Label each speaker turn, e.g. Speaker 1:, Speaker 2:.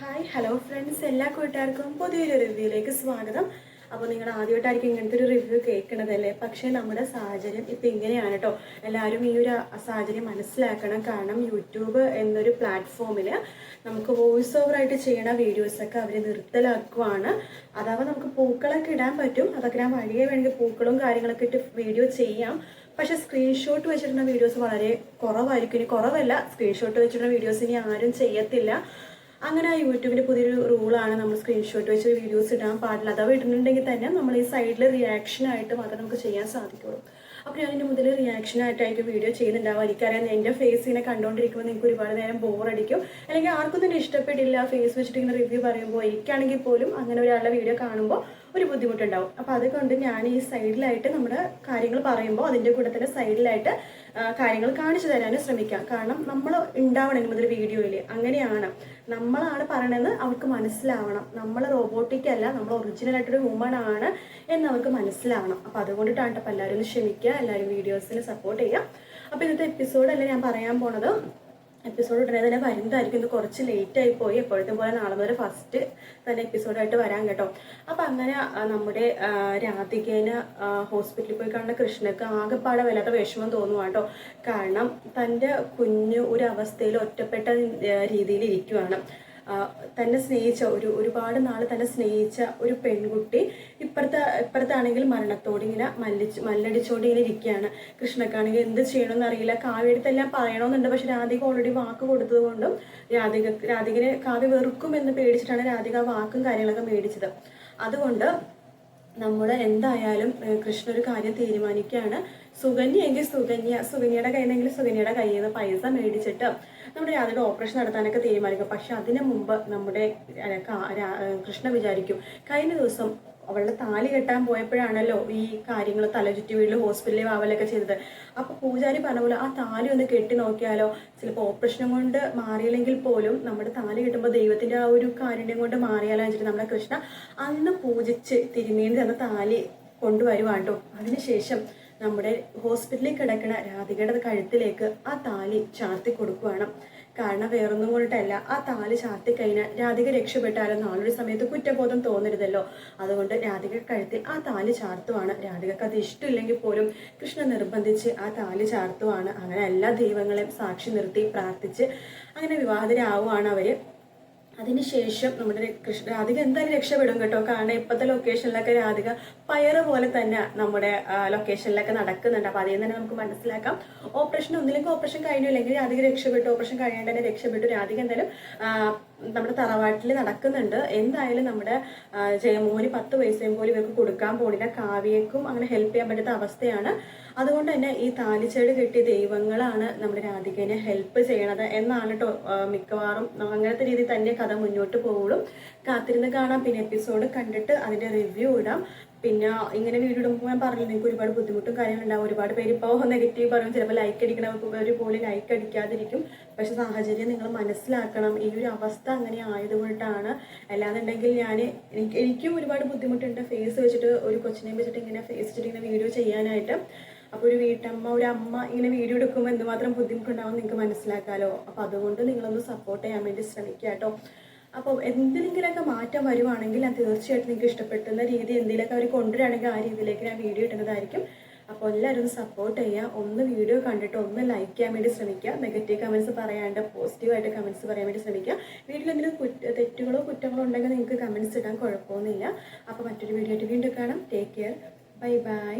Speaker 1: Hi hello friends എല്ലാ കൂട്ടുകാർക്കും പുതിയൊരു റിവ്യൂയിലേക്ക് സ്വാഗതം. അപ്പോൾ നിങ്ങൾ ആദ്യമായിട്ടായിരിക്കും ഇങ്ങനത്തെ ഒരു റിവ്യൂ കേൾക്കണതല്ലേ? പക്ഷേ നമ്മുടെ സാഹചര്യം ഇപ്പം ഇങ്ങനെയാണ് കേട്ടോ. എല്ലാവരും ഈ ഒരു സാഹചര്യം മനസ്സിലാക്കണം. കാരണം യൂട്യൂബ് എന്നൊരു പ്ലാറ്റ്ഫോമിൽ നമുക്ക് വോയിസ് ഓവർ ആയിട്ട് ചെയ്യണ വീഡിയോസൊക്കെ അവർ നിർത്തലാക്കുവാണ്. അതാവുമ്പോൾ നമുക്ക് പൂക്കളൊക്കെ ഇടാൻ പറ്റും. അതൊക്കെ ഞാൻ വഴിയെ വേണമെങ്കിൽ പൂക്കളും കാര്യങ്ങളൊക്കെ ഇട്ട് വീഡിയോ ചെയ്യാം. പക്ഷെ സ്ക്രീൻഷോട്ട് വെച്ചിട്ടുള്ള വീഡിയോസ് വളരെ കുറവായിരിക്കും. ഇനി കുറവല്ല സ്ക്രീൻഷോട്ട് വെച്ചിട്ടുള്ള വീഡിയോസ് ഇനി ആരും ചെയ്യത്തില്ല. അങ്ങനെ യൂട്യൂബിന്റെ പുതിയൊരു റൂളാണ് നമ്മൾ സ്ക്രീൻഷോട്ട് വെച്ച് വീഡിയോസ് ഇടാൻ പാടില്ല. അഥവാ ഇടുന്നുണ്ടെങ്കിൽ തന്നെ നമ്മൾ ഈ സൈഡിൽ റിയാക്ഷൻ ആയിട്ട് മാത്രം നമുക്ക് ചെയ്യാൻ സാധിക്കുള്ളൂ. അപ്പോൾ ഞാൻ ഇതിന് മുതൽ റിയാക്ഷൻ ആയിട്ടായിരിക്കും വീഡിയോ ചെയ്യുന്നുണ്ടാവും എനിക്കറിയാം എന്റെ ഫേസ് ഇങ്ങനെ കണ്ടുകൊണ്ടിരിക്കുമ്പോൾ നിങ്ങൾക്ക് ഒരുപാട് നേരം ബോറടിക്കും അല്ലെങ്കിൽ ആർക്കും തന്നെ ഇഷ്ടപ്പെടില്ല ഫേസ് വെച്ചിട്ട് ഇങ്ങനെ റിവ്യൂ പറയുമ്പോൾ എനിക്കാണെങ്കിൽ പോലും അങ്ങനെ ഒരാളുടെ വീഡിയോ കാണുമ്പോൾ ഒരു ബുദ്ധിമുട്ടുണ്ടാവും. അപ്പോൾ അതുകൊണ്ട് ഞാൻ ഈ സൈഡിലായിട്ട് നമ്മുടെ കാര്യങ്ങൾ പറയുമ്പോൾ അതിന്റെ കൂടെ തന്നെ സൈഡിലായിട്ട് കാര്യങ്ങൾ കാണിച്ചു തരാനും ശ്രമിക്കാം. കാരണം നമ്മൾ ഉണ്ടാവണം മുതൽ വീഡിയോയിൽ. അങ്ങനെയാണ്. നമ്മളാണ് പറയണതെന്ന് അവർക്ക് മനസ്സിലാവണം. നമ്മൾ റോബോട്ടിക് അല്ല നമ്മൾ ഒറിജിനൽ ആയിട്ടൊരു ഹ്യൂമൺ ആണ് എന്ന് അവർക്ക് മനസ്സിലാവണം. അപ്പോൾ അതുകൊണ്ടിട്ടാണ് അപ്പോൾ എല്ലാവരും ക്ഷമിക്കുക എല്ലാവരും വീഡിയോസിന് സപ്പോർട്ട് ചെയ്യുക. അപ്പോൾ ഇന്നത്തെ എപ്പിസോഡല്ല ഞാൻ പറയാൻ പോണത്? എപ്പിസോഡ് ഉടനെ തന്നെ വരുന്നതായിരിക്കും. ഇത് കുറച്ച് ലേറ്റ് ആയി പോയി. എപ്പോഴത്തെ പോലെ നാളെ മുതൽ ഫസ്റ്റ് തന്നെ എപ്പിസോഡായിട്ട് വരാൻ കേട്ടോ. അപ്പം അങ്ങനെ നമ്മുടെ രാധികേന രാധികേനെ ഹോസ്പിറ്റലിൽ പോയി കാണുന്ന കൃഷ്ണക്ക് ആകെപ്പാടെ വല്ലാത്ത വിഷമം തോന്നുവാണ് കേട്ടോ. കാരണം തന്റെ കുഞ്ഞ് ഒരു അവസ്ഥയിൽ ഒറ്റപ്പെട്ട രീതിയിൽ ഇരിക്കുവാണ്. തന്നെ സ്നേഹിച്ച ഒരു ഒരുപാട് നാൾ തന്നെ സ്നേഹിച്ച ഒരു പെൺകുട്ടി ഇപ്പുറത്തെ ഇപ്പുറത്താണെങ്കിൽ മരണത്തോട് ഇങ്ങനെ മല്ലിച്ച് മല്ലടിച്ചോണ്ട് ഇങ്ങനെ ഇരിക്കുകയാണ്. കൃഷ്ണക്കാണെങ്കിൽ എന്ത് ചെയ്യണമെന്ന് അറിയില്ല. കാവ്യടുത്തെല്ലാം പറയണമെന്നുണ്ട്. പക്ഷെ രാധിക ഓൾറെഡി വാക്ക് കൊടുത്തത് കൊണ്ടും രാധിക രാധികനെ കാവ്യ വെറുക്കും എന്ന് പേടിച്ചിട്ടാണ് രാധിക വാക്കും കാര്യങ്ങളൊക്കെ മേടിച്ചത്. അതുകൊണ്ട് നമ്മൾ എന്തായാലും കൃഷ്ണ ഒരു കാര്യം തീരുമാനിക്കുകയാണ്. സുഗന്യ എങ്കിൽ സുകന്യ സുകന്യയുടെ കയ്യിൽ നിന്നെങ്കിൽ സുകന്യയുടെ കയ്യിൽ നിന്ന് പൈസ മേടിച്ചിട്ട് നമ്മുടെ രാധയുടെ ഓപ്പറേഷൻ നടത്താനൊക്കെ തീരുമാനിക്കും. പക്ഷെ അതിനു മുമ്പ് നമ്മുടെ കൃഷ്ണ വിചാരിക്കും കഴിഞ്ഞ ദിവസം അവളുടെ താലി കെട്ടാൻ പോയപ്പോഴാണല്ലോ ഈ കാര്യങ്ങൾ തലചുറ്റി വീട്ടിൽ ഹോസ്പിറ്റലിൽ വാവലൊക്കെ ചെയ്തത്. അപ്പോൾ പൂജാരി പറഞ്ഞ പോലെ ആ താലി ഒന്ന് കെട്ടി നോക്കിയാലോ? ചിലപ്പോൾ ഓപ്പറേഷൻ കൊണ്ട് മാറിയില്ലെങ്കിൽ പോലും നമ്മുടെ താലി കെട്ടുമ്പോൾ ദൈവത്തിന്റെ ആ ഒരു കാരുണ്യം കൊണ്ട് മാറിയാലോ വെച്ചിട്ട് നമ്മുടെ കൃഷ്ണ അന്ന് പൂജിച്ച് തിരുമേനി തന്ന താലി കൊണ്ടുവരുവാട്ടോ അതിനുശേഷം നമ്മുടെ ഹോസ്പിറ്റലിൽ കിടക്കുന്ന രാധികയുടെ കഴുത്തിലേക്ക് ആ താലി ചാർത്തി കൊടുക്കുവാണ്. കാരണം വേറൊന്നും കൊണ്ടിട്ടല്ല ആ താലി ചാർത്തി കഴിഞ്ഞാൽ രാധിക രക്ഷപ്പെട്ടാലും നാളൊരു സമയത്ത് കുറ്റബോധം തോന്നരുതല്ലോ. അതുകൊണ്ട് രാധിക കഴുത്തിൽ ആ താലി ചാർത്തുവാണ്. രാധികക്ക് അത് ഇഷ്ടമില്ലെങ്കിൽ പോലും കൃഷ്ണ നിർബന്ധിച്ച് ആ താലി ചാർത്തുവാണ്. അങ്ങനെ എല്ലാ ദൈവങ്ങളെയും സാക്ഷി നിർത്തി പ്രാർത്ഥിച്ച് അങ്ങനെ വിവാഹിതരാവുകയാണ് അവർ. അതിനുശേഷം നമ്മുടെ കൃഷ്ണ രാധിക എന്തായാലും രക്ഷപ്പെടും കേട്ടോ. കാരണം ഇപ്പോഴത്തെ ലൊക്കേഷനിലൊക്കെ രാധിക പയറ് പോലെ തന്നെ നമ്മുടെ ലൊക്കേഷനിലൊക്കെ നടക്കുന്നുണ്ട്. അപ്പോൾ അതിൽ തന്നെ നമുക്ക് മനസ്സിലാക്കാം. ഓപ്പറേഷൻ ഒന്നില്ലെങ്കിൽ ഓപ്പറേഷൻ കഴിഞ്ഞു. അല്ലെങ്കിൽ രാധിക രക്ഷപ്പെട്ടു. ഓപ്പറേഷൻ കഴിയാണ്ട് തന്നെ രക്ഷപ്പെട്ടു. രാധിക എന്തായാലും നമ്മുടെ തറവാട്ടിൽ നടക്കുന്നുണ്ട്. എന്തായാലും നമ്മുടെ ജയമോഹന് പത്ത് പൈസയും പോലും ഇവർക്ക് കൊടുക്കാൻ പോണില്ല. കാവ്യക്കും അങ്ങനെ ഹെൽപ്പ് ചെയ്യാൻ പറ്റാത്ത അവസ്ഥയാണ്. അതുകൊണ്ട് തന്നെ ഈ താലിച്ചേട് കിട്ടിയ ദൈവങ്ങളാണ് നമ്മുടെ രാധികനെ ഹെൽപ്പ് ചെയ്യണത് എന്നാണ് കേട്ടോ മിക്കവാറും അങ്ങനത്തെ രീതിയിൽ തന്നെ കഥ മുന്നോട്ട് പോകുള്ളൂ കാത്തിരുന്ന് കാണാം. പിന്നെ എപ്പിസോഡ് കണ്ടിട്ട് അതിന്റെ റിവ്യൂ ഇടാം. പിന്നെ ഇങ്ങനെ വീഡിയോ ഇടുമ്പോൾ ഞാൻ പറഞ്ഞു നിങ്ങൾക്ക് ഒരുപാട് ബുദ്ധിമുട്ടും കാര്യങ്ങളുണ്ടാവും ഒരുപാട് പേര് ഇപ്പോൾ നെഗറ്റീവ് പറയും. ചിലപ്പോൾ ലൈക്ക് അടിക്കണം അടിക്കണവർ പോലും ലൈക്ക് അടിക്കാതിരിക്കും. പക്ഷെ സാഹചര്യം നിങ്ങൾ മനസ്സിലാക്കണം. ഈ ഒരു അവസ്ഥ അങ്ങനെ ആയതുകൊണ്ടാണ് അല്ലാന്നുണ്ടെങ്കിൽ ഞാൻ എനിക്ക് എനിക്കും ഒരുപാട് ബുദ്ധിമുട്ടുണ്ട്. ഫേസ് വെച്ചിട്ട് ഒരു കൊച്ചിനെ വെച്ചിട്ട് ഇങ്ങനെ ഫേസ് വെച്ചിട്ട് ഇങ്ങനെ വീഡിയോ ചെയ്യാനായിട്ട്. അപ്പോൾ ഒരു വീട്ടമ്മ ഒരു അമ്മ ഇങ്ങനെ വീഡിയോ എടുക്കുമ്പോൾ എന്തുമാത്രം ബുദ്ധിമുട്ടുണ്ടാവും നിങ്ങൾക്ക് മനസ്സിലാക്കാമല്ലോ അപ്പോൾ അതുകൊണ്ട് നിങ്ങളൊന്ന് സപ്പോർട്ട് ചെയ്യാൻ വേണ്ടി ശ്രമിക്കുക കേട്ടോ അപ്പോൾ എന്തെങ്കിലുമൊക്കെ മാറ്റം വരുവാണെങ്കിൽ ഞാൻ തീർച്ചയായിട്ടും നിങ്ങൾക്ക് ഇഷ്ടപ്പെട്ടുന്ന രീതി എന്തെങ്കിലുമൊക്കെ അവർ കൊണ്ടുവരികയാണെങ്കിൽ ആ രീതിയിലേക്ക് ഞാൻ വീഡിയോ ഇടുന്നതായിരിക്കും. അപ്പോൾ എല്ലാവരും സപ്പോർട്ട് ചെയ്യുക. ഒന്ന് വീഡിയോ കണ്ടിട്ട് ഒന്ന് ലൈക്ക് ചെയ്യാൻ വേണ്ടി ശ്രമിക്കുക. നെഗറ്റീവ് കമൻസ് പറയാണ്ട് പോസിറ്റീവായിട്ട് കമൻസ് പറയാൻ വേണ്ടി ശ്രമിക്കുക. വീട്ടിൽ എന്തെങ്കിലും കുറ്റ തെറ്റുകളോ കുറ്റങ്ങളോ ഉണ്ടെങ്കിൽ നിങ്ങൾക്ക് കമൻസ് ഇടാൻ കുഴപ്പമൊന്നുമില്ല. അപ്പോൾ മറ്റൊരു വീഡിയോ ആയിട്ട് വീണ്ടും കാണാം. Take care bye bye